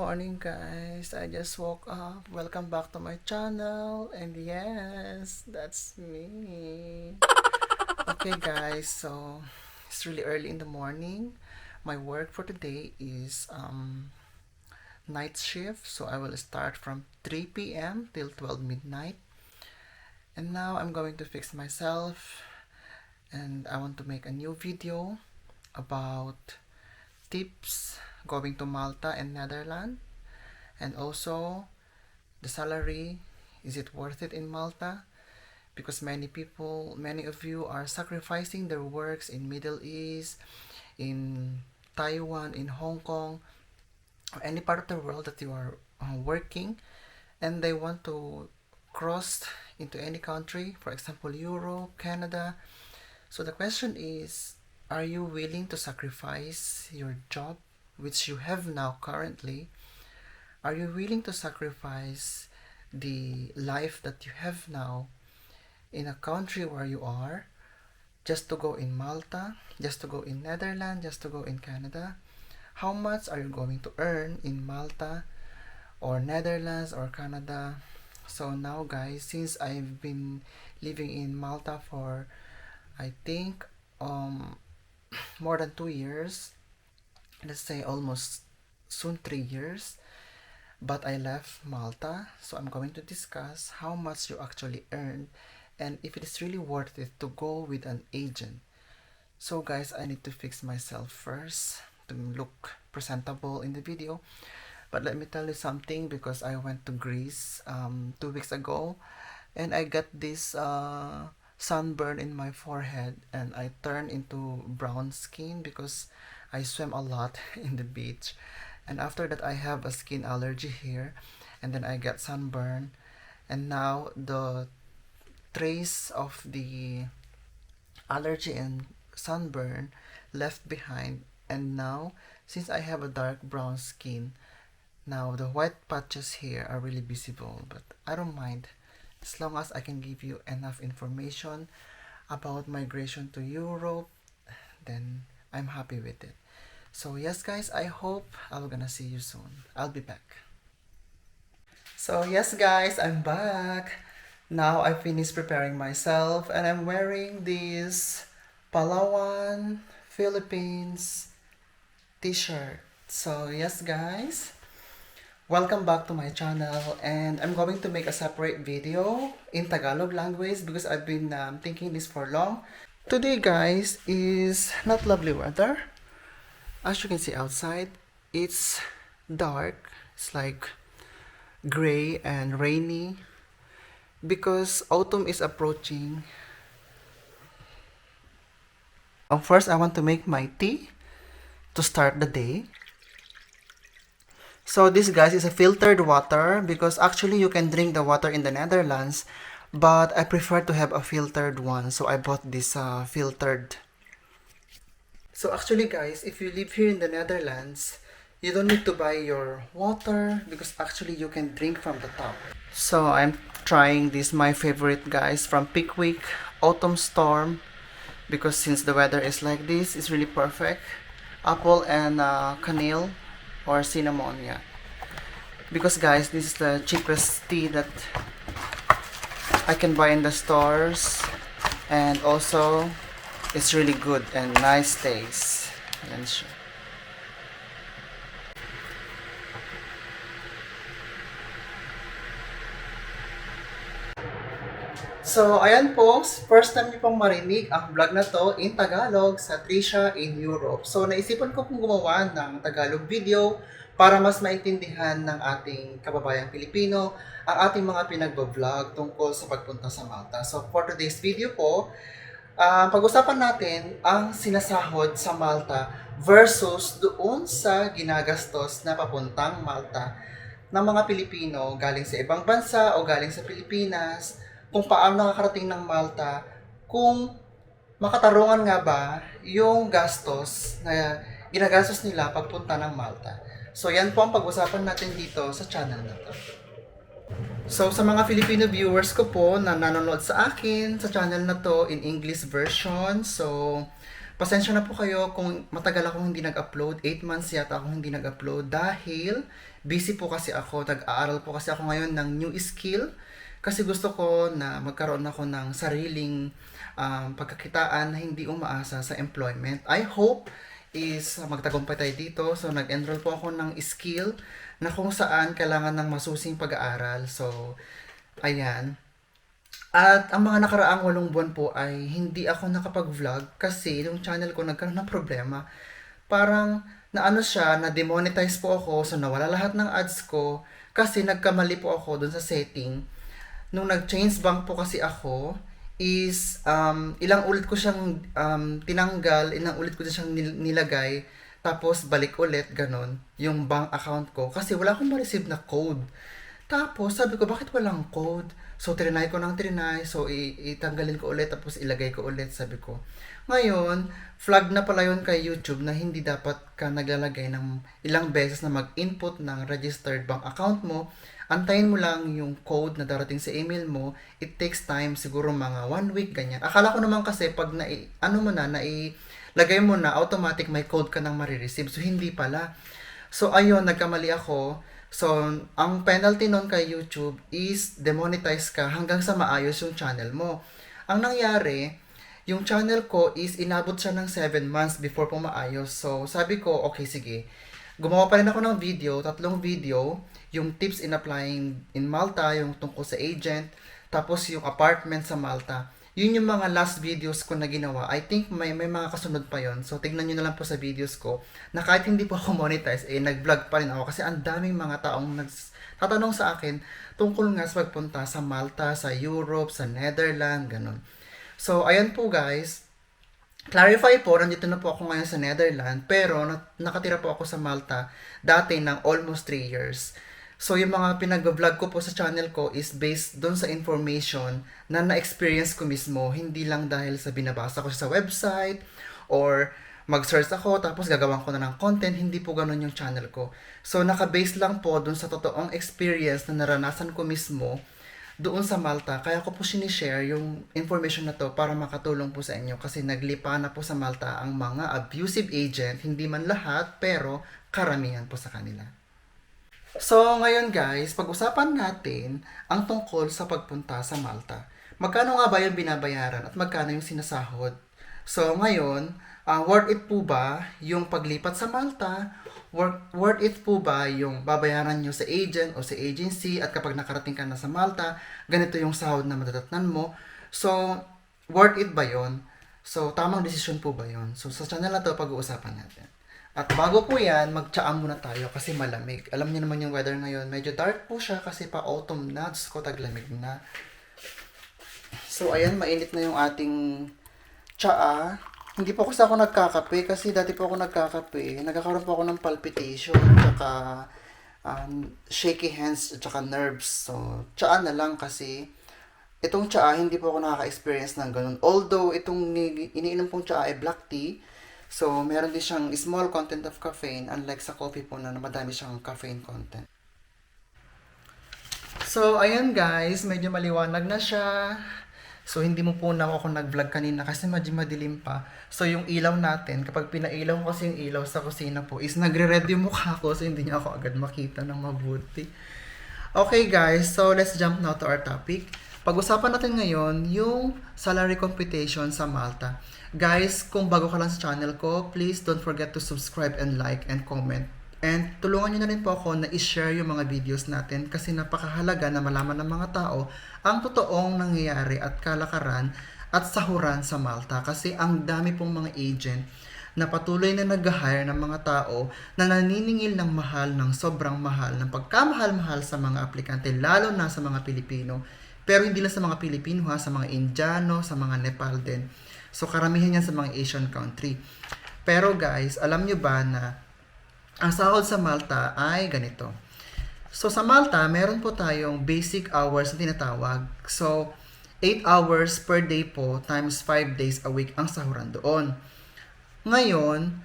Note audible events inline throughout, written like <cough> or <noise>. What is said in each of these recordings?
morning guys. I just woke up. Welcome back to my channel. And yes, that's me. <laughs> Okay guys, so it's really early in the morning. My work for today is um night shift, so I will start from 3 p.m. till 12 midnight. And now I'm going to fix myself and I want to make a new video about tips going to Malta and Netherlands. And also the salary is it worth it in Malta? Because many people many of you are sacrificing their works in Middle East in Taiwan in Hong Kong or any part of the world that you are uh, working and they want to cross into any country for example Europe Canada. So the question is are you willing to sacrifice your job which you have now currently, are you willing to sacrifice the life that you have now in a country where you are just to go in Malta, just to go in Netherlands, just to go in Canada? How much are you going to earn in Malta or Netherlands or Canada? So now guys, since I've been living in Malta for I think um more than 2 years, let's say almost soon three years but I left Malta. So I'm going to discuss how much you actually earn and if it is really worth it to go with an agent. So guys I need to fix myself first to look presentable in the video. But let me tell you something because I went to Greece um, two weeks ago and I got this uh, sunburn in my forehead and I turned into brown skin because I swim a lot <laughs> in the beach. And after that I have a skin allergy here. And then I get sunburn. And now the trace of the allergy and sunburn left behind. And now since I have a dark brown skin now the white patches here are really visible. But I don't mind. As long as I can give you enough information about migration to Europe then I'm happy with it so yes guys, I hope I'm gonna see you soon. I'll be back. So yes guys, I'm back. Now I finished preparing myself and I'm wearing this Palawan, Philippines t-shirt. So yes guys, welcome back to my channel and I'm going to make a separate video in Tagalog language because I've been um, thinking this for long. Today guys is not lovely weather. As you can see outside it's dark. It's like gray and rainy because autumn is approaching. Uh, first I want to make my tea to start the day. So this guys is a filtered water because actually you can drink the water in the Netherlands but I prefer to have a filtered one so I bought this uh, filtered so actually guys, if you live here in the Netherlands, you don't need to buy your water because actually you can drink from the tap. So I'm trying this my favorite guys from Pickwick Autumn Storm because since the weather is like this, it's really perfect. Apple and uh, canil or cinnamon, yeah. Because guys, this is the cheapest tea that I can buy in the stores and also it's really good and nice taste. So, ayan po, first time niyo pong marinig ang vlog na to in Tagalog sa Trisha in Europe. So, naisipan ko pong gumawa ng Tagalog video para mas maintindihan ng ating kababayang Pilipino ang ating mga pinagbablog tungkol sa pagpunta sa Malta. So, for today's video po, uh, pag-usapan natin ang sinasahod sa Malta versus doon sa ginagastos na papuntang Malta ng mga Pilipino galing sa ibang bansa o galing sa Pilipinas, kung paano nakakarating ng Malta, kung makatarungan nga ba yung gastos na ginagastos nila pagpunta ng Malta. So yan po ang pag-usapan natin dito sa channel na to. So, sa mga Filipino viewers ko po na nanonood sa akin sa channel na to in English version, so, Pasensya na po kayo kung matagal ako hindi nag-upload. 8 months yata ako hindi nag-upload dahil busy po kasi ako. Nag-aaral po kasi ako ngayon ng new skill. Kasi gusto ko na magkaroon ako ng sariling um, pagkakitaan na hindi umaasa sa employment. I hope is magtagumpay tayo dito. So, nag-enroll po ako ng skill na kung saan kailangan ng masusing pag-aaral. So, ayan. At ang mga nakaraang walong buwan po ay hindi ako nakapag-vlog kasi yung channel ko nagkaroon ng problema. Parang naano siya, na demonetize po ako, so nawala lahat ng ads ko kasi nagkamali po ako dun sa setting. Nung nag-change bank po kasi ako, is um, ilang ulit ko siyang um, tinanggal, ilang ulit ko siyang nil- nilagay, tapos balik ulit, ganon, yung bank account ko. Kasi wala akong ma-receive na code. Tapos, sabi ko, bakit walang code? So, trinay ko ng trinay. So, itanggalin ko ulit, tapos ilagay ko ulit, sabi ko. Ngayon, flag na pala yun kay YouTube na hindi dapat ka naglalagay ng ilang beses na mag-input ng registered bank account mo. Antayin mo lang yung code na darating sa email mo. It takes time, siguro mga one week, ganyan. Akala ko naman kasi pag na, ano mo na, na lagay mo na, automatic may code ka nang marireceive. So, hindi pala. So, ayun, nagkamali ako. So, ang penalty nun kay YouTube is demonetize ka hanggang sa maayos yung channel mo. Ang nangyari, yung channel ko is inabot siya ng 7 months before po maayos. So, sabi ko, okay, sige. Gumawa pa rin ako ng video, tatlong video, yung tips in applying in Malta, yung tungkol sa agent, tapos yung apartment sa Malta. Yun yung mga last videos ko na ginawa. I think may, may mga kasunod pa yon So, tignan nyo na lang po sa videos ko na kahit hindi po ako monetize, eh, nag-vlog pa rin ako kasi ang daming mga taong nags tatanong sa akin tungkol nga sa pagpunta sa Malta, sa Europe, sa Netherlands, ganun. So, ayan po guys. Clarify po, nandito na po ako ngayon sa Netherlands, pero na- nakatira po ako sa Malta dati ng almost 3 years. So, yung mga pinag-vlog ko po sa channel ko is based doon sa information na na-experience ko mismo, hindi lang dahil sa binabasa ko sa website or mag-search ako tapos gagawan ko na ng content, hindi po ganun yung channel ko. So, naka-base lang po doon sa totoong experience na naranasan ko mismo doon sa Malta. Kaya ko po sinishare yung information na to para makatulong po sa inyo kasi naglipa na po sa Malta ang mga abusive agent, hindi man lahat pero karamihan po sa kanila. So, ngayon guys, pag-usapan natin ang tungkol sa pagpunta sa Malta. Magkano nga ba yung binabayaran at magkano yung sinasahod? So, ngayon, ah, worth it po ba yung paglipat sa Malta? Worth, worth it po ba yung babayaran nyo sa agent o sa agency at kapag nakarating ka na sa Malta, ganito yung sahod na madadatnan mo? So, worth it ba yon? So, tamang desisyon po ba yon? So, sa channel na to, pag-uusapan natin. At bago po yan, magtsaam muna tayo kasi malamig. Alam niyo naman yung weather ngayon. Medyo dark po siya kasi pa autumn na. Diyos ko, taglamig na. So, ayan, mainit na yung ating tsaa. Hindi po kasi ako nagkakape kasi dati po ako nagkakape. Nagkakaroon po ako ng palpitation, tsaka um, shaky hands, tsaka nerves. So, tsaa na lang kasi itong tsaa, hindi po ako nakaka-experience ng ganun. Although, itong ni- iniinom pong tsaa ay black tea, So, meron din siyang small content of caffeine, unlike sa coffee po na madami siyang caffeine content. So, ayan guys, medyo maliwanag na siya. So, hindi mo po na ako nag-vlog kanina kasi medyo madilim pa. So, yung ilaw natin, kapag pinailaw ko kasi yung ilaw sa kusina po, is nagre-red yung mukha ko so hindi niya ako agad makita ng mabuti. Okay guys, so let's jump now to our topic. Pag-usapan natin ngayon yung salary computation sa Malta. Guys, kung bago ka lang sa channel ko, please don't forget to subscribe and like and comment. And tulungan nyo na rin po ako na i-share yung mga videos natin kasi napakahalaga na malaman ng mga tao ang totoong nangyayari at kalakaran at sahuran sa Malta. Kasi ang dami pong mga agent na patuloy na nag-hire ng mga tao na naniningil ng mahal ng sobrang mahal ng pagkamahal-mahal sa mga aplikante lalo na sa mga Pilipino. Pero hindi lang sa mga Pilipino ha sa mga Indiano, sa mga Nepal din. So karamihan yan sa mga Asian country. Pero guys, alam nyo ba na ang sahod sa Malta ay ganito. So sa Malta, meron po tayong basic hours na tinatawag. So 8 hours per day po times 5 days a week ang sahuran doon. Ngayon,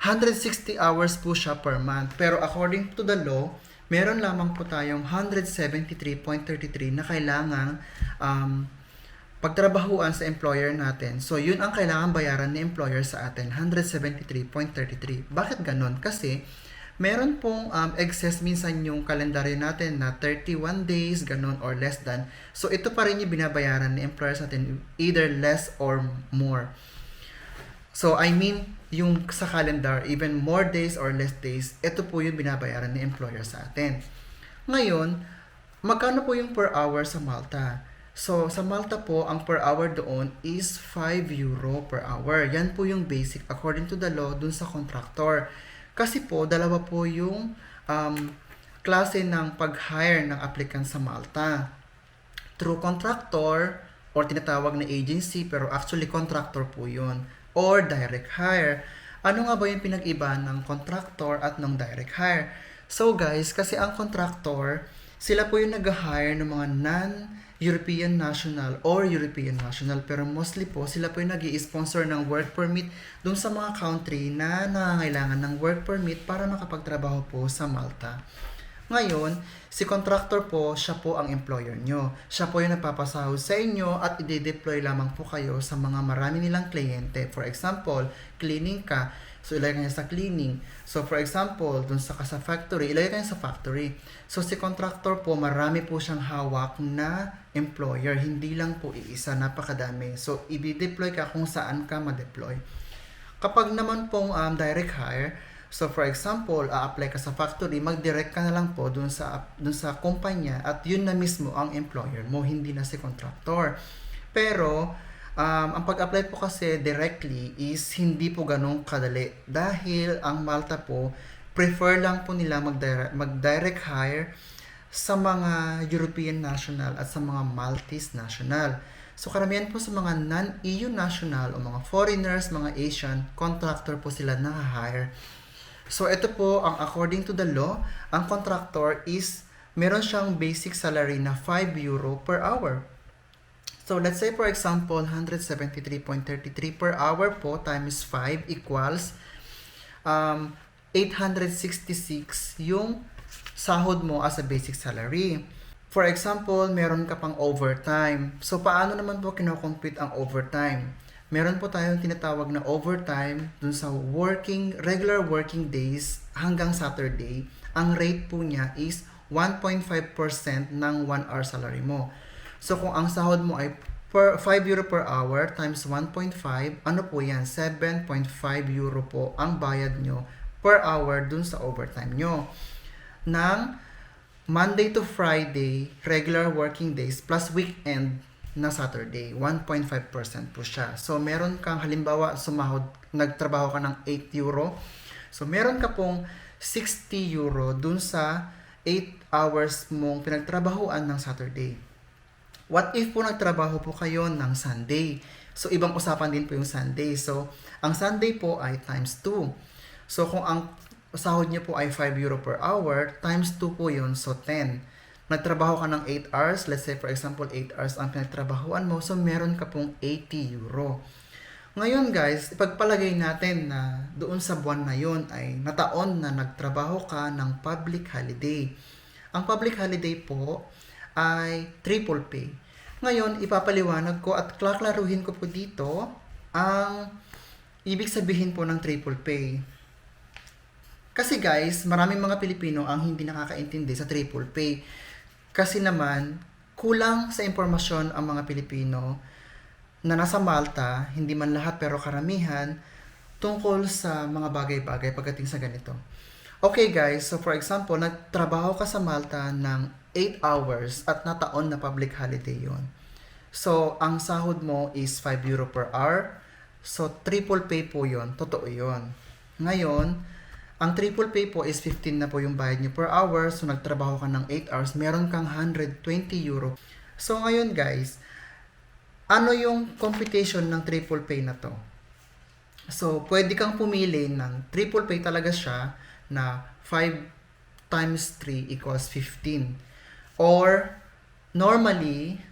160 hours po siya per month. Pero according to the law, meron lamang po tayong 173.33 na kailangang um, pagtrabahuan sa employer natin. So, yun ang kailangan bayaran ni employer sa atin, 173.33. Bakit ganun? Kasi, meron pong um, excess minsan yung kalendaryo natin na 31 days, ganun, or less than. So, ito pa rin yung binabayaran ni employer sa atin, either less or more. So, I mean, yung sa calendar, even more days or less days, ito po yung binabayaran ni employer sa atin. Ngayon, magkano po yung per hour sa Malta? So, sa Malta po, ang per hour doon is 5 euro per hour. Yan po yung basic according to the law dun sa contractor. Kasi po, dalawa po yung um, klase ng pag-hire ng applicant sa Malta. Through contractor or tinatawag na agency pero actually contractor po yun. Or direct hire. Ano nga ba yung pinag-iba ng contractor at ng direct hire? So guys, kasi ang contractor, sila po yung nag-hire ng mga non-European national or European national. Pero mostly po, sila po yung nag sponsor ng work permit dun sa mga country na nangangailangan ng work permit para makapagtrabaho po sa Malta. Ngayon, si contractor po, siya po ang employer nyo. Siya po yung nagpapasahod sa inyo at i-deploy lamang po kayo sa mga marami nilang kliyente. For example, cleaning ka, so ilagay niya sa cleaning. So for example, dun sa sa factory, ilagay niya sa factory. So si contractor po, marami po siyang hawak na employer. Hindi lang po iisa, napakadami. So i-deploy ka kung saan ka ma-deploy. Kapag naman pong um, direct hire, So for example, a-apply ka sa factory, mag-direct ka na lang po dun sa dun sa kumpanya at yun na mismo ang employer mo, hindi na si contractor. Pero um, ang pag-apply po kasi directly is hindi po ganun kadali dahil ang Malta po prefer lang po nila mag-direct, hire sa mga European national at sa mga Maltese national. So karamihan po sa mga non-EU national o mga foreigners, mga Asian, contractor po sila na-hire So, ito po, ang according to the law, ang contractor is, meron siyang basic salary na 5 euro per hour. So, let's say for example, 173.33 per hour po times 5 equals um, 866 yung sahod mo as a basic salary. For example, meron ka pang overtime. So, paano naman po kinocompute ang overtime? meron po tayong tinatawag na overtime dun sa working, regular working days hanggang Saturday. Ang rate po niya is 1.5% ng 1 hour salary mo. So kung ang sahod mo ay per 5 euro per hour times 1.5, ano po yan? 7.5 euro po ang bayad nyo per hour dun sa overtime nyo. Nang Monday to Friday, regular working days plus weekend na Saturday. 1.5% po siya. So, meron kang halimbawa sumahod, nagtrabaho ka ng 8 euro. So, meron ka pong 60 euro dun sa 8 hours mong pinagtrabahoan ng Saturday. What if po nagtrabaho po kayo ng Sunday? So, ibang usapan din po yung Sunday. So, ang Sunday po ay times 2. So, kung ang sahod niyo po ay 5 euro per hour, times 2 po yun, so 10 nagtrabaho ka ng 8 hours, let's say for example 8 hours ang pinagtrabahuan mo, so meron ka pong 80 euro. Ngayon guys, ipagpalagay natin na doon sa buwan na yon ay nataon na nagtrabaho ka ng public holiday. Ang public holiday po ay triple pay. Ngayon, ipapaliwanag ko at klaklaruhin ko po dito ang ibig sabihin po ng triple pay. Kasi guys, maraming mga Pilipino ang hindi nakakaintindi sa triple pay. Kasi naman, kulang sa impormasyon ang mga Pilipino na nasa Malta, hindi man lahat pero karamihan, tungkol sa mga bagay-bagay pagdating sa ganito. Okay guys, so for example, nagtrabaho ka sa Malta ng 8 hours at nataon na public holiday yon. So, ang sahod mo is 5 euro per hour. So, triple pay po yon. Totoo yon. Ngayon, ang triple pay po is 15 na po yung bayad niyo per hour. So, nagtrabaho ka ng 8 hours, meron kang 120 euro. So, ngayon guys, ano yung computation ng triple pay na to? So, pwede kang pumili ng triple pay talaga siya na 5 times 3 equals 15. Or, normally,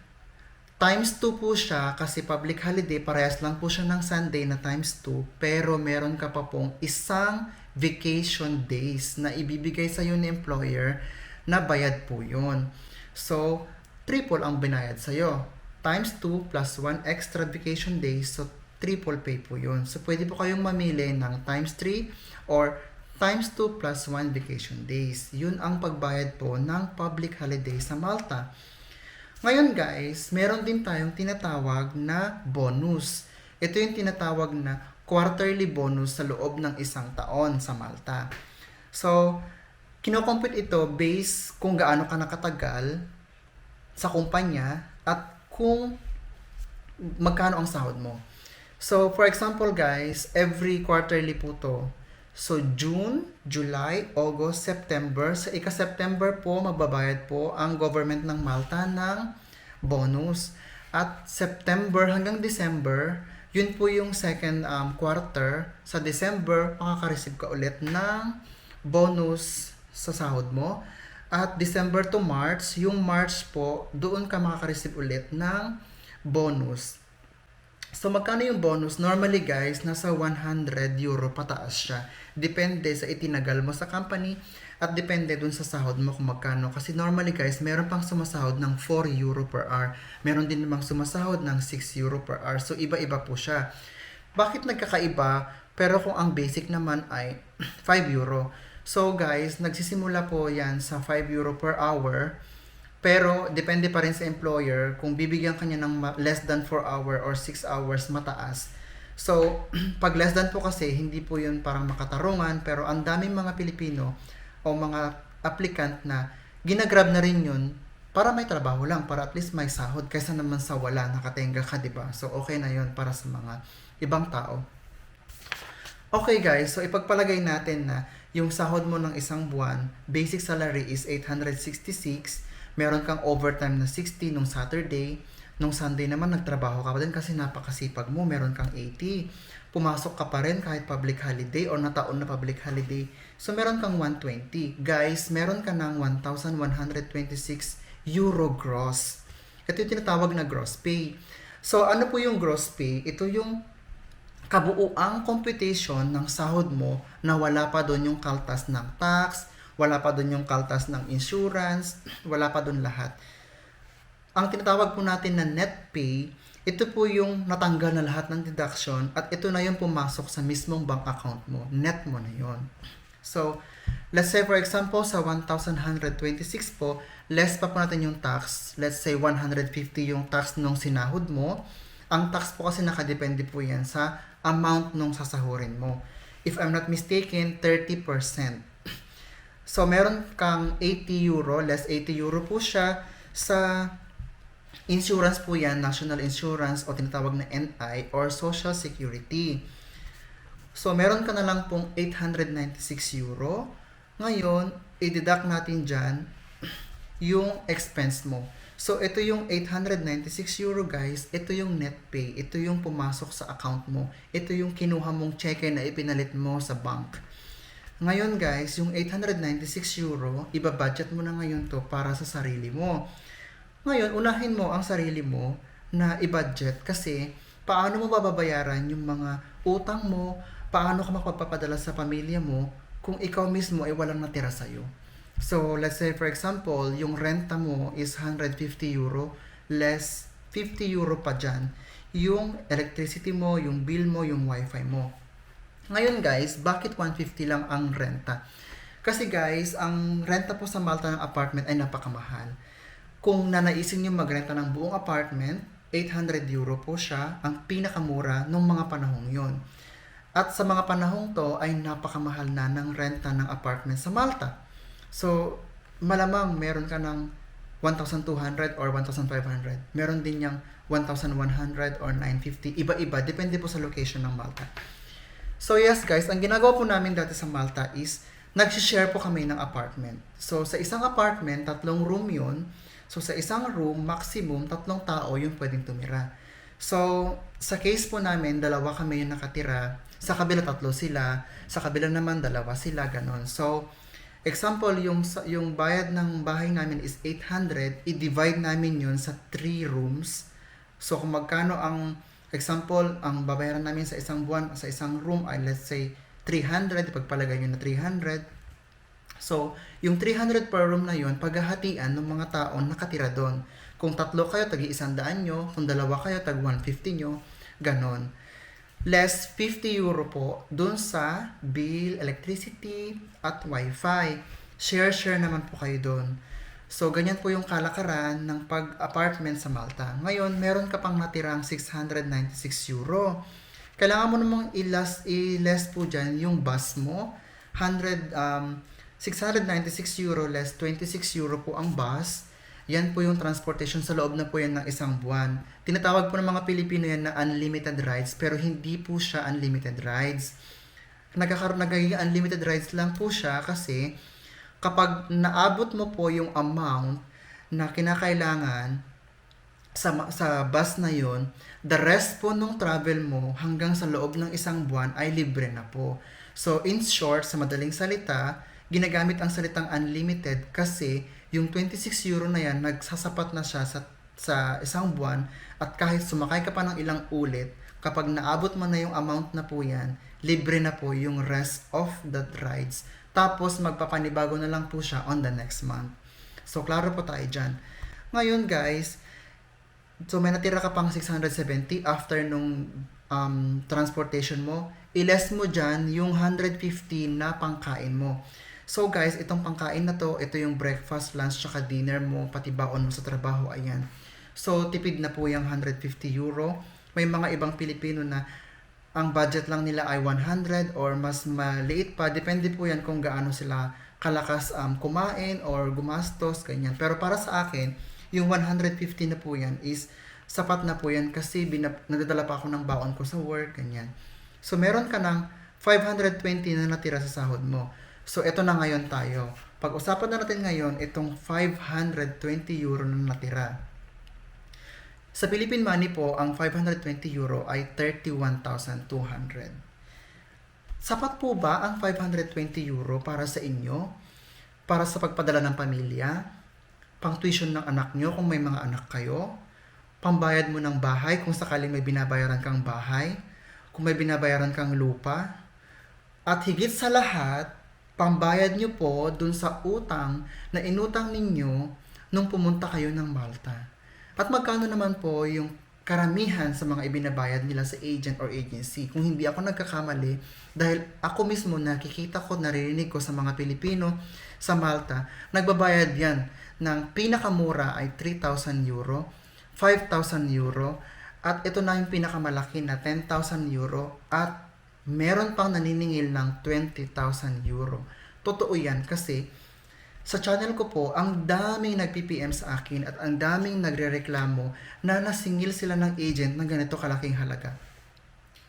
times 2 po siya kasi public holiday, parehas lang po siya ng Sunday na times 2, pero meron ka pa pong isang vacation days na ibibigay sa iyo ni employer na bayad po yun. So, triple ang binayad sa iyo. times 2 plus 1 extra vacation days. So, triple pay po yun. So, pwede po kayong mamili ng times 3 or times 2 plus 1 vacation days. Yun ang pagbayad po ng public holiday sa Malta. Ngayon guys, meron din tayong tinatawag na bonus. Ito yung tinatawag na quarterly bonus sa loob ng isang taon sa Malta. So, kinocompute ito based kung gaano ka nakatagal sa kumpanya at kung magkano ang sahod mo. So, for example guys, every quarterly po to. So, June, July, August, September. Sa ika-September po, magbabayad po ang government ng Malta ng bonus. At September hanggang December, yun po yung second um, quarter. Sa December, makaka-receive ka ulit ng bonus sa sahod mo. At December to March, yung March po, doon ka makaka-receive ulit ng bonus. So, magkano yung bonus? Normally, guys, nasa 100 euro pataas siya. Depende sa itinagal mo sa company at depende dun sa sahod mo kung magkano. Kasi normally, guys, meron pang sumasahod ng 4 euro per hour. Meron din namang sumasahod ng 6 euro per hour. So, iba-iba po siya. Bakit nagkakaiba? Pero kung ang basic naman ay <clears throat> 5 euro. So, guys, nagsisimula po yan sa 5 euro per hour. Pero, depende pa rin sa employer kung bibigyan kanya ng less than 4 hour or 6 hours mataas. So, <clears throat> pag less than po kasi, hindi po yun parang makatarungan. Pero, ang daming mga Pilipino o mga applicant na ginagrab na rin yun para may trabaho lang, para at least may sahod kaysa naman sa wala, nakatenga ka, di ba? So, okay na yun para sa mga ibang tao. Okay guys, so ipagpalagay natin na yung sahod mo ng isang buwan, basic salary is 866, meron kang overtime na 60 nung Saturday, nung Sunday naman nagtrabaho ka pa din kasi napakasipag mo, meron kang 80. Pumasok ka pa rin kahit public holiday or nataon na public holiday. So meron kang 120. Guys, meron ka ng 1,126 euro gross. Ito yung tinatawag na gross pay. So ano po yung gross pay? Ito yung kabuuang computation ng sahod mo na wala pa doon yung kaltas ng tax, wala pa doon yung kaltas ng insurance, wala pa doon lahat. Ang tinatawag po natin na net pay, ito po yung natanggal na lahat ng deduction at ito na yung pumasok sa mismong bank account mo. Net mo na yon. So, let's say for example, sa 1,126 po, less pa po natin yung tax. Let's say 150 yung tax nung sinahod mo. Ang tax po kasi nakadepende po yan sa amount nung sasahurin mo. If I'm not mistaken, 30%. So, meron kang 80 euro, less 80 euro po siya sa insurance po yan, national insurance o tinatawag na NI or social security. So, meron ka na lang pong 896 euro. Ngayon, i-deduct natin dyan yung expense mo. So, ito yung 896 euro guys. Ito yung net pay. Ito yung pumasok sa account mo. Ito yung kinuha mong cheque na ipinalit mo sa bank. Ngayon guys, yung 896 euro, iba-budget mo na ngayon to para sa sarili mo. Ngayon, unahin mo ang sarili mo na i-budget kasi paano mo bababayaran yung mga utang mo, paano ka makapagpapadala sa pamilya mo kung ikaw mismo ay walang natira sa'yo. So, let's say for example, yung renta mo is 150 euro, less 50 euro pa dyan. Yung electricity mo, yung bill mo, yung wifi mo. Ngayon guys, bakit 150 lang ang renta? Kasi guys, ang renta po sa Malta ng apartment ay napakamahal. Kung nanaisin nyo magrenta ng buong apartment, 800 euro po siya, ang pinakamura nung mga panahong yon. At sa mga panahong to ay napakamahal na ng renta ng apartment sa Malta. So, malamang meron ka ng 1,200 or 1,500. Meron din niyang 1,100 or 950. Iba-iba, depende po sa location ng Malta. So yes guys, ang ginagawa po namin dati sa Malta is nag-share po kami ng apartment. So sa isang apartment, tatlong room yun. So sa isang room, maximum tatlong tao yung pwedeng tumira. So sa case po namin, dalawa kami yung nakatira. Sa kabila tatlo sila, sa kabila naman dalawa sila, ganon. So example, yung yung bayad ng bahay namin is 800, i-divide namin yun sa 3 rooms. So kung magkano ang example, ang babayaran namin sa isang buwan, sa isang room ay let's say 300, ipagpalagay nyo na 300. So, yung 300 per room na yun, paghahatian ng mga taong nakatira doon. Kung tatlo kayo, tagi isang daan nyo. Kung dalawa kayo, tag 150 nyo. Ganon. Less 50 euro po dun sa bill, electricity, at wifi. Share-share naman po kayo dun. So, ganyan po yung kalakaran ng pag-apartment sa Malta. Ngayon, meron ka pang natirang 696 euro. Kailangan mo namang i-less, i-less po dyan yung bus mo. 100, um, 696 euro less 26 euro po ang bus. Yan po yung transportation sa loob na po yan ng isang buwan. Tinatawag po ng mga Pilipino yan na unlimited rides pero hindi po siya unlimited rides. Nagkakaroon nagiging unlimited rides lang po siya kasi kapag naabot mo po yung amount na kinakailangan sa sa bus na yon, the rest po nung travel mo hanggang sa loob ng isang buwan ay libre na po. So in short, sa madaling salita, ginagamit ang salitang unlimited kasi yung 26 euro na yan nagsasapat na siya sa sa isang buwan at kahit sumakay ka pa ng ilang ulit, kapag naabot mo na yung amount na po yan, libre na po yung rest of the rides. Tapos magpapanibago na lang po siya on the next month. So klaro po tayo dyan. Ngayon guys, So may natira ka pang 670 after nung um, transportation mo. I-less mo dyan yung 150 na pangkain mo. So guys, itong pangkain na to, ito yung breakfast, lunch, tsaka dinner mo, pati baon mo sa trabaho, ayan. So tipid na po yung 150 euro. May mga ibang Pilipino na ang budget lang nila ay 100 or mas maliit pa. Depende po yan kung gaano sila kalakas um, kumain or gumastos, ganyan. Pero para sa akin, yung 150 na po yan is sapat na po yan kasi binap- nagdadala pa ako ng baon ko sa work, ganyan. So, meron ka ng 520 na natira sa sahod mo. So, eto na ngayon tayo. Pag-usapan na natin ngayon itong 520 euro na natira. Sa Philippine money po, ang 520 euro ay 31,200. Sapat po ba ang 520 euro para sa inyo? Para sa pagpadala ng pamilya? Pang tuition ng anak nyo kung may mga anak kayo? Pambayad mo ng bahay kung sakaling may binabayaran kang bahay? Kung may binabayaran kang lupa? At higit sa lahat, pambayad nyo po dun sa utang na inutang ninyo nung pumunta kayo ng Malta. At magkano naman po yung karamihan sa mga ibinabayad nila sa agent or agency. Kung hindi ako nagkakamali, dahil ako mismo nakikita ko, naririnig ko sa mga Pilipino sa Malta, nagbabayad yan ng pinakamura ay 3,000 euro, 5,000 euro, at ito na yung pinakamalaki na 10,000 euro, at meron pang naniningil ng 20,000 euro. Totoo yan kasi sa channel ko po, ang daming nag-PPM sa akin at ang daming nagre-reklamo na nasingil sila ng agent ng ganito kalaking halaga.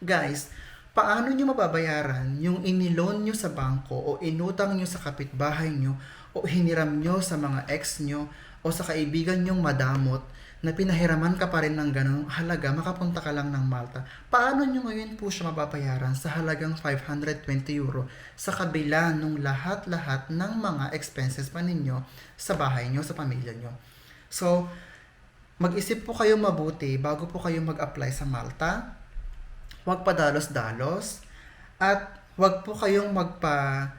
Guys, paano nyo mababayaran yung iniloan nyo sa bangko o inutang nyo sa kapitbahay nyo o hiniram nyo sa mga ex nyo o sa kaibigan nyong madamot na pinahiraman ka pa rin ng ganong halaga, makapunta ka lang ng Malta. Paano nyo ngayon po siya mababayaran sa halagang 520 euro sa kabila nung lahat-lahat ng mga expenses pa ninyo sa bahay nyo, sa pamilya nyo? So, mag-isip po kayo mabuti bago po kayo mag-apply sa Malta. Huwag pa dalos-dalos. At huwag po kayong magpa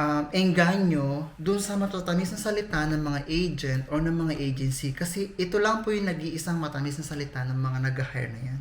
um, engganyo dun sa matatamis na salita ng mga agent or ng mga agency kasi ito lang po yung nag-iisang matamis na salita ng mga nag-hire na yan.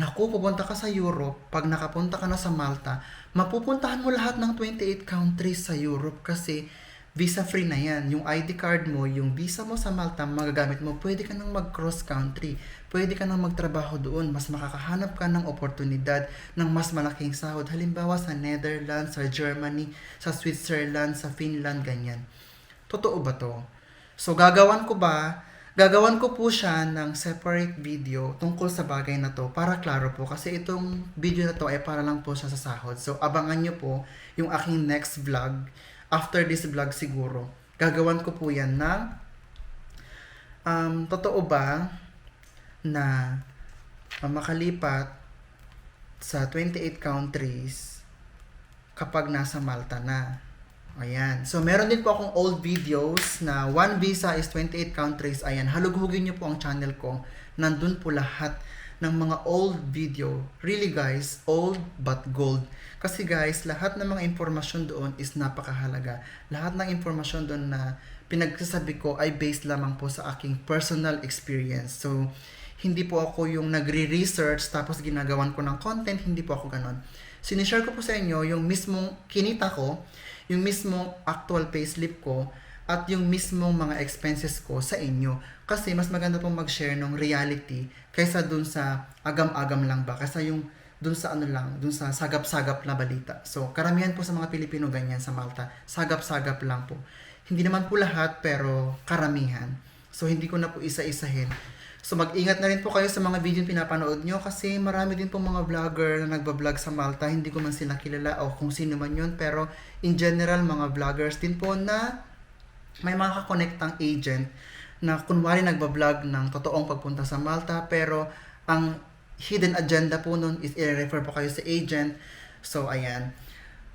Naku, pupunta ka sa Europe, pag nakapunta ka na sa Malta, mapupuntahan mo lahat ng 28 countries sa Europe kasi visa free na yan. Yung ID card mo, yung visa mo sa Malta, magagamit mo, pwede ka nang mag-cross country. Pwede ka nang magtrabaho doon. Mas makakahanap ka ng oportunidad ng mas malaking sahod. Halimbawa sa Netherlands, sa Germany, sa Switzerland, sa Finland, ganyan. Totoo ba to? So, gagawan ko ba? Gagawan ko po siya ng separate video tungkol sa bagay na to para klaro po kasi itong video na to ay para lang po sa sahod. So abangan nyo po yung aking next vlog after this vlog siguro, gagawan ko po yan na um, totoo ba na uh, makalipat sa 28 countries kapag nasa Malta na. Ayan. So, meron din po akong old videos na one visa is 28 countries. Ayan. Halughugin nyo po ang channel ko. Nandun po lahat ng mga old video. Really guys, old but gold. Kasi guys, lahat ng mga impormasyon doon is napakahalaga. Lahat ng impormasyon doon na pinagsasabi ko ay based lamang po sa aking personal experience. So, hindi po ako yung nagre-research tapos ginagawan ko ng content, hindi po ako ganon. Sinishare ko po sa inyo yung mismong kinita ko, yung mismong actual payslip ko, at yung mismong mga expenses ko sa inyo. Kasi mas maganda pong mag-share ng reality kaysa dun sa agam-agam lang ba? Kaysa yung dun sa ano lang, dun sa sagap-sagap na balita. So, karamihan po sa mga Pilipino ganyan sa Malta. Sagap-sagap lang po. Hindi naman po lahat, pero karamihan. So, hindi ko na po isa-isahin. So, mag-ingat na rin po kayo sa mga video na pinapanood nyo kasi marami din po mga vlogger na nagbablog sa Malta. Hindi ko man sila kilala o kung sino man yun. Pero, in general, mga vloggers din po na may mga kakonektang agent na kunwari nagbablog ng totoong pagpunta sa Malta pero ang hidden agenda po nun is i-refer po kayo sa agent. So, ayan.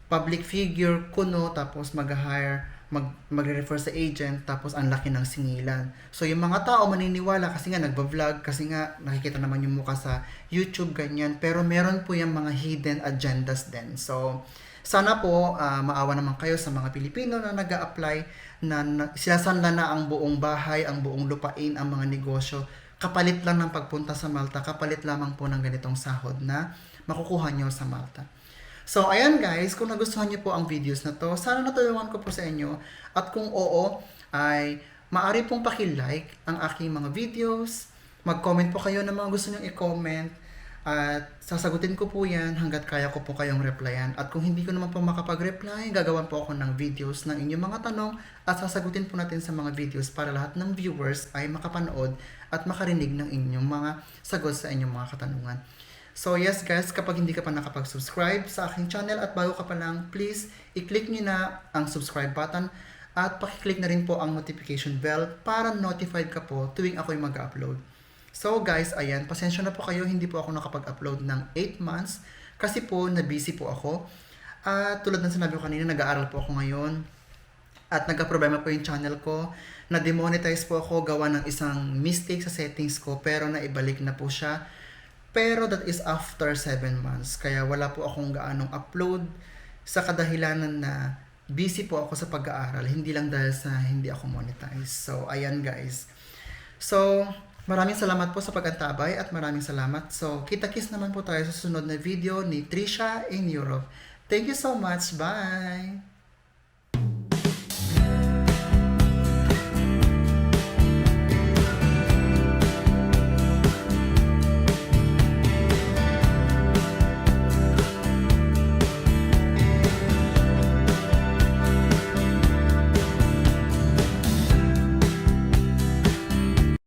Public figure, kuno, tapos mag-hire, mag, mag-refer sa agent, tapos ang laki ng singilan. So, yung mga tao maniniwala kasi nga nagbablog, kasi nga nakikita naman yung mukha sa YouTube, ganyan. Pero meron po yung mga hidden agendas din. So, sana po ah, maawa naman kayo sa mga Pilipino na nag apply na, na sinasanla na ang buong bahay, ang buong lupain, ang mga negosyo. Kapalit lang ng pagpunta sa Malta, kapalit lamang po ng ganitong sahod na makukuha nyo sa Malta. So, ayan guys, kung nagustuhan niyo po ang videos na to, sana natulungan ko po sa inyo. At kung oo, ay maaari pong pakilike ang aking mga videos. Mag-comment po kayo ng mga gusto nyo i-comment. At sasagutin ko po yan hanggat kaya ko po kayong replyan. At kung hindi ko naman po makapag-reply, gagawan po ako ng videos ng inyong mga tanong at sasagutin po natin sa mga videos para lahat ng viewers ay makapanood at makarinig ng inyong mga sagot sa inyong mga katanungan. So yes guys, kapag hindi ka pa nakapag-subscribe sa aking channel at bago ka pa lang, please i-click nyo na ang subscribe button at pakiclick na rin po ang notification bell para notified ka po tuwing ako'y mag-upload. So guys, ayan, pasensya na po kayo, hindi po ako nakapag-upload ng 8 months kasi po na-busy po ako. At tulad ng sinabi ko kanina, nag-aaral po ako ngayon at nagka-problema po yung channel ko. Na-demonetize po ako gawa ng isang mistake sa settings ko pero naibalik na po siya. Pero that is after 7 months. Kaya wala po akong gaanong upload sa kadahilanan na busy po ako sa pag-aaral. Hindi lang dahil sa hindi ako monetize. So, ayan guys. So, maraming salamat po sa pag-antabay at maraming salamat. So, kita-kiss naman po tayo sa sunod na video ni Trisha in Europe. Thank you so much. Bye!